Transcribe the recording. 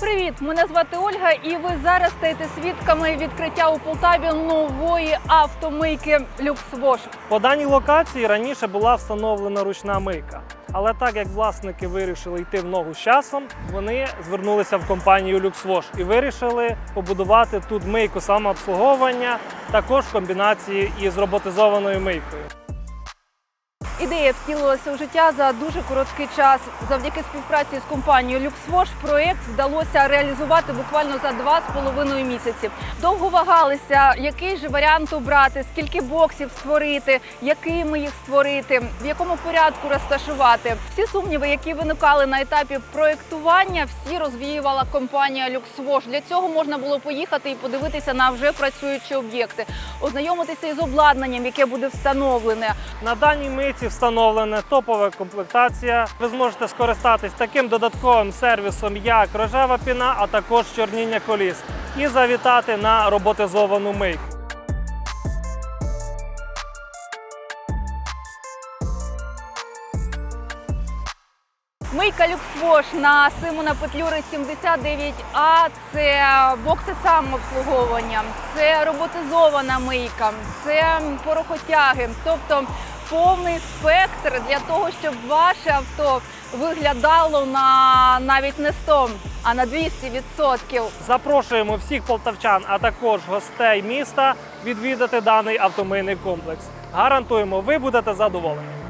Привіт! Мене звати Ольга, і ви зараз стаєте свідками відкриття у Полтаві нової автомийки Люксвош. По даній локації раніше була встановлена ручна мийка. Але так як власники вирішили йти в ногу з часом, вони звернулися в компанію LuxWash і вирішили побудувати тут мийку самообслуговування, також в комбінації із роботизованою мийкою. Ідея втілилася у життя за дуже короткий час. Завдяки співпраці з компанією Люксвош проєкт вдалося реалізувати буквально за два з половиною місяці. Довго вагалися, який же варіант обрати, скільки боксів створити, якими їх створити, в якому порядку розташувати. Всі сумніви, які виникали на етапі проєктування, всі розвіювала компанія Люксвош. Для цього можна було поїхати і подивитися на вже працюючі об'єкти, ознайомитися із обладнанням, яке буде встановлене. На даній мийці встановлена топова комплектація. Ви зможете скористатись таким додатковим сервісом, як рожева піна, а також чорніння коліс, і завітати на роботизовану мийку. Мийка Люксвош на Симона Петлюри 79А. Це бокси самообслуговування, це роботизована мийка, це порохотяги. Тобто повний спектр для того, щоб ваше авто виглядало на навіть не 100, а на 200%. Запрошуємо всіх полтавчан, а також гостей міста відвідати даний автомийний комплекс. Гарантуємо, ви будете задоволені.